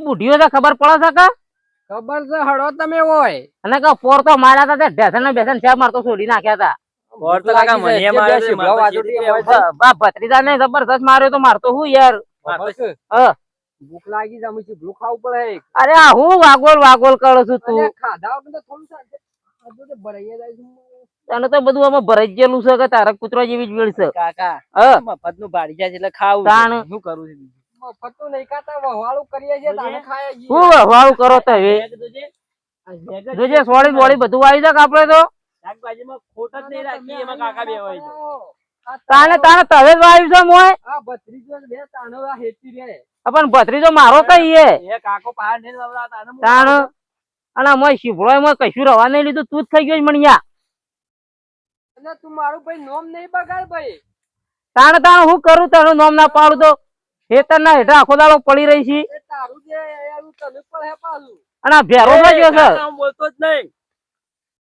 બુઢીઓ છે ખબર પડે છે કે? ખબર છે હડો તમે હોય. અને કે પોર તો માર્યા હતા તે ઢેસણ ને બેસન શેપ મારતો છોડી નાખ્યા હતા ઓર તો કાકા મને જે મારે બે શીભળો વાજોટી હોય છે. બા ભત્રીજા ને જબરદસ્ત માર્યો તો મારતો હું યાર. હા. ભૂખ લાગી જાય પછી ભૂખ ખાવું પડે અરે હું વાગોલ વાગોલ કરું છું તું. ખાધા તો થોડું શાંતિ. ખાધું તો ભરાઈ જાય તને તો બધું આમાં ભરાઈ ગયેલું છે કે તારા કૂતરા જેવી જ વેળ છે. કાકા હા. મફતનું ભાડી જાય એટલે ખાવું તાણ. શું કરું છું બીજું? મફત તો નહીં કાતા વહવાળું કરીએ છે તાને ખાઈએ છે હું વહવાળું કરો તો હવે જોજે. સોળી બોળી બધું આવી જાક આપણે તો. શાકભાજીમાં ખોટ જ નહીં રાખી એમાં કાકા બે હોય છે. તાને તાને તવે જ વાવ્યું છે મોય. આ ભત્રીજો બે તાનો આ હેતી રે પણ ભત્રીજો મારો કઈ એ એ કાકો પહાડ નહીં વવડાવતા અને તાનો અને મોય શીભળો મોય કશું રવા નહીં લીધું તું જ થઈ ગયો મણિયા અને તું મારું ભાઈ નોમ નહીં બગાડ ભાઈ. તાણ તાણ હું કરું તારું નોમ ના પાડું તો? ખેતર ના હેઠા આખો દાડો પડી રહી છે. એ તારું જે એવું તને પણ હે પાછું અને આ ભેરો ગયો છે. બોલતો જ નહીં.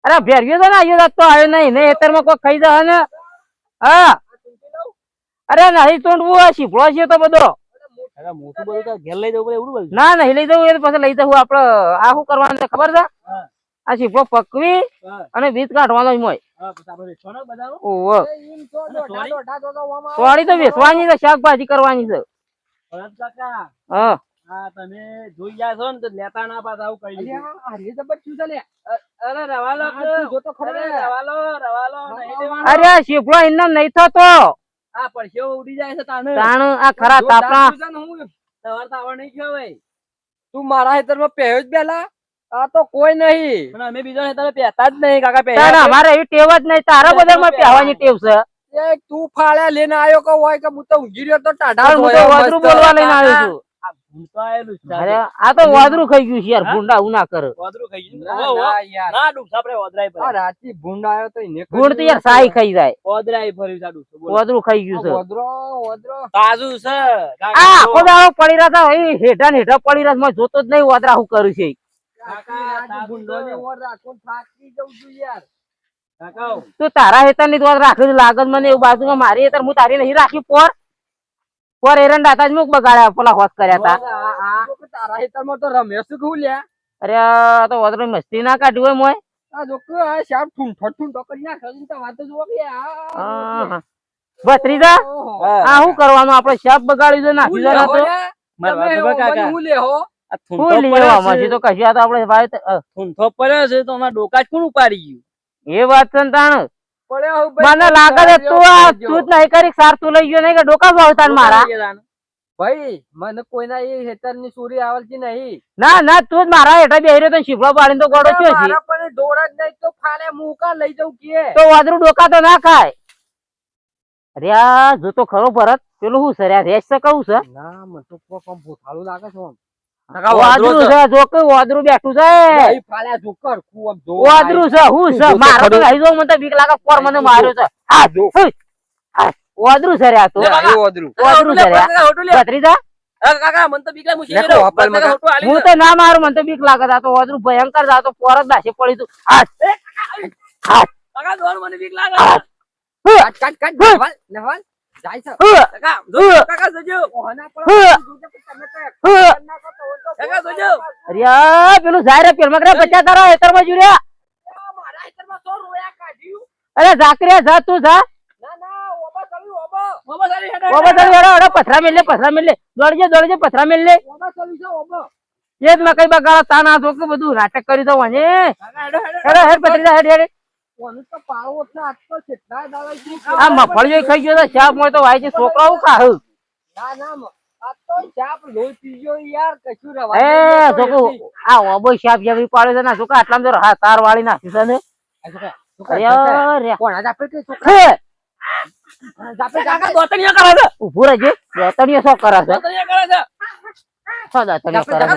અરે ભેરિયો છે ને આવ્યો તો આવ્યો નહીં. ને ખેતરમાં કોઈ ખાઈ જાય ને? હા. અરે નહીં તોંડવું આ શીભળો છે તો બધો. કાકા મોટું બધું તો ઘેર લઈ જવું પડે એવું બધું ના નહીં લઈ જવું એ પછી લઈ જવું. આપડે આ શું કરવાનું છે ખબર છે? આ શીભળો પકવી અને બીજ કાઢવાનો જ મોય ઓહો. તો વેચવાની છે શાકભાજી કરવાની છે. ભરત કાકા હા. હા તમે જોઈ ગયા છો ને તો લેતા ના પાછા આવું કહી દીધું. જબર. અરે રવાલો આ તું ખરો રવાલો રવાલો હા, નહીં હા, લેવાનો. અરે આ શીભળો એમને નહીં થતો. આ પરસેવો ઉડી જાય છે તાને. તાણ આ ખરા તાપણા. નહીં થયો ભાઈ. તું મારા હેતરમાં પહેર્યો જ પેલા આ તો કોઈ નહીં. પણ અમે બીજા તમે પહેરતા જ નહીં કાકા તાણ અમારે એવી ટેવ જ નહીં. તારા બધામાં પહેવાની ટેવ છે. એ તું ફાળ્યા લઈને આવ્યો કે હોય કે હું તો ઊંઘી રહ્યો તો ટાઢા હું તો વાદરું બોલવા લઈને આવ્યો છું. આ ભૂંડતો આયેલું છે. અરે આ તો વાદરું ખાઈ ગયું છે યાર ભૂંડા હું ના વાદરું ખાઈ ગયું? ના, ઓહો, ના યાર. ના ડૂબસા આપણે ઓદરાય આ રાતી ભૂંડ આવ્યો તો એને ભૂંડ તો યાર સાઈ ખાઈ જાય. ઓદરાય ફર્યું છે આ ડૂબસું, બોલો. વાદરું ખાઈ ગયું છે. વદરો વદરો તાજું છે. આ કાકા આખો જો. દાડો પડી રહ્યા એ હેઠા ને હેઠા પડી રહ્યા. મેં જોતો જ નહીં વાદરા હું કરું છે. કાકા, રાતી તારું ભૂંડોને ઓર રાખો થાકી જઉં છું યાર. કાકા તું તારા હેતરની વાત રાખી લાગત મને એવું બાજુમાં મારી હેતર હું તારી નહીં રાખી પોર. પોર એરંડા દાતા જ મુક બગાડ્યા પેલા હોશ કર્યા હતા તારા હેતરમાં તો રમેશ કહું લ્યા? અરે તો વાદરો મસ્તી ના કાઢી હોય મોય. આ જો આ શ્યામ ઠૂંઠો ઠૂંઠો કરી નાખે છે તો વાત જ કે આ- ભત્રીજા આ શું કરવાનું? આપણે શાક બગાડી છે નાખી જરા તો. મારા તમે કાકા હું લેહો આ શું પડ્યો છે. છે તો કશું આ તો આપણે વાય તો- પડ્યો છે તો અમારા ડોકા જ કોણ ઉપાડી ગયું? એ વાત છે તાણ મને લાગે છે તું આ તું જ નહીં કરી સાર તું લઈ ગયો નહીં કે ડોકા વાવતા ને મારા? ભાઈ મને કોઈના એ હેતરની ચોરી આવડતી નહીં. ના ના તું જ મારા હેઠા બેહી રહ્યો તો શીપડો પાડીને તો ગોડો થયો છે. પણ ડોર જ નહીં તો ફાલે મુકા લઈ જઉં કે? તો વાદરું ડોકા તો ના ખાય. અરે આ જો તો ખરો ભરત પેલું શું છે? રેસ છે કહું છે? ના મને તો કોકમ ભૂખાળું લાગે છે. વાદરું છે જો વાદરું બેઠું છે. જોકર જો વાદરું છે હું છે તો મારો તો ખરું. લઈ મને તો બીક લાગે પર મને માર્યો છે. હા જો. વાદરું છે રે તો. વાદરું. વાદરું છે રે ભત્રીજા? કાકા મને તો બીક લાગે, હું તો ના મારું મને તો બીક લાગે આ તો વાદરું ભયંકર છે. આ તો પોર દાશે પડી તું. હા. કાકા મને બીક લાગે. કાટ કાટ કાટ નવાલ નવાલ પેલું જાય રે જુર્યા અરે ઝાકરિયા જા તું જા. પથરા મેલે પથરા મેલે લે. દોડજે દોડજે પથરા મેલે લે. છે એ જ મકાઈ બગાડા તાન આ કે બધું નાટક કરી દઉં અને કાકા હેડો, હેડો. હેડ હેડ. પથરી હેડ હેડ. આ મફળીઓ ખાઈ ગયો શાક મોય તો વાય છે છોકરાઓ ખાહ ના ના આ તો ચાપ લોહી પીજો યાર કશું રવા એ નહીં દેતો જોકુ એથી. આ ઓબો શાક જેવી પાડે છે ના જોકા આટલામાં જો હા તાર વાળી નાખી છે ને. છોકરા, છોકરા, છોકરા. કોણ આ કે છોકરા? રહેજે. શું કરે છે? દાતણીઓ કરે છે.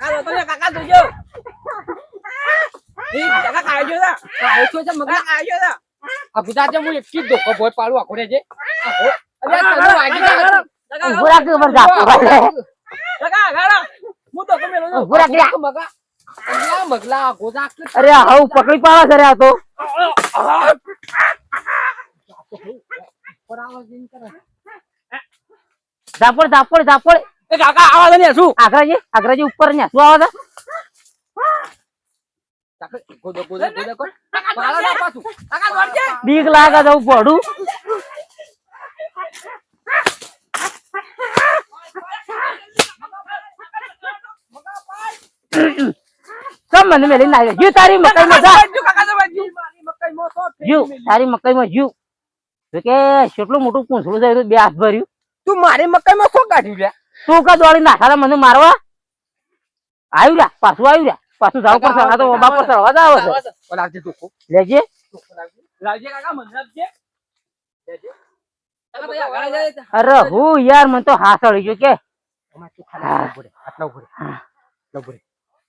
તો છે. કાકા દોતણીયા, કાકા જોજો ઈ, કાકા કાઢ્યો છે આ ઓછો છે, મગા. કાઢ્યો છે આ ગુજરાતે હું એક જ ધોકો ભોય પાડું આખો રે છે. અરે તને વાગી. કાકા, ઊભું રાખજે ઉપર વાળે. કાકા કાકા હું તો તમે ઊભું રાખજે. મગા. મગલા આખો છે, આખો. અરે હાઉ પકડી પાડે છે રે આ તો છે. ઝાપડ ઝાપડ ઝાપડ એ કાકા આવા ને શું? આગ્રાજી? આગ્રાજી ઉપર ને શું આવે બીક લાગે તો પડું સમ મને મેલી નાખે જીવ તારી મકાઈ માં જા. કાકા દોડજો. મકાઈ માં તો જીવ તારી મકાઈ માં જીવ જો કે કેટલું મોટું પૂંછડું છે બે હાથ ભર્યું. તું મારી મકાઈ માં શું કાઢ્યું લે તું કા દોડી નાખા મને મારવા. આવ્યું રા પાછું આવ્યું રા પાછું જાવ પર આ તો બાપ પર ચડવા જ આવે છે. લાગજે તું લેજે. લાગજે કાકા મને આપજે જાય અરે હું યાર મને તો હાથ અડી ગયો કે.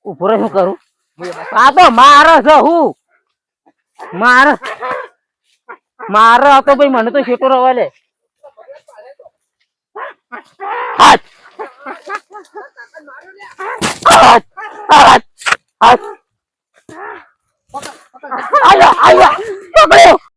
ઊભો શું કરું? આ તો મારો છે હું. માર મારો હતો તો ભાઈ મને તો શેટો રવા લે. હાથ. હાથ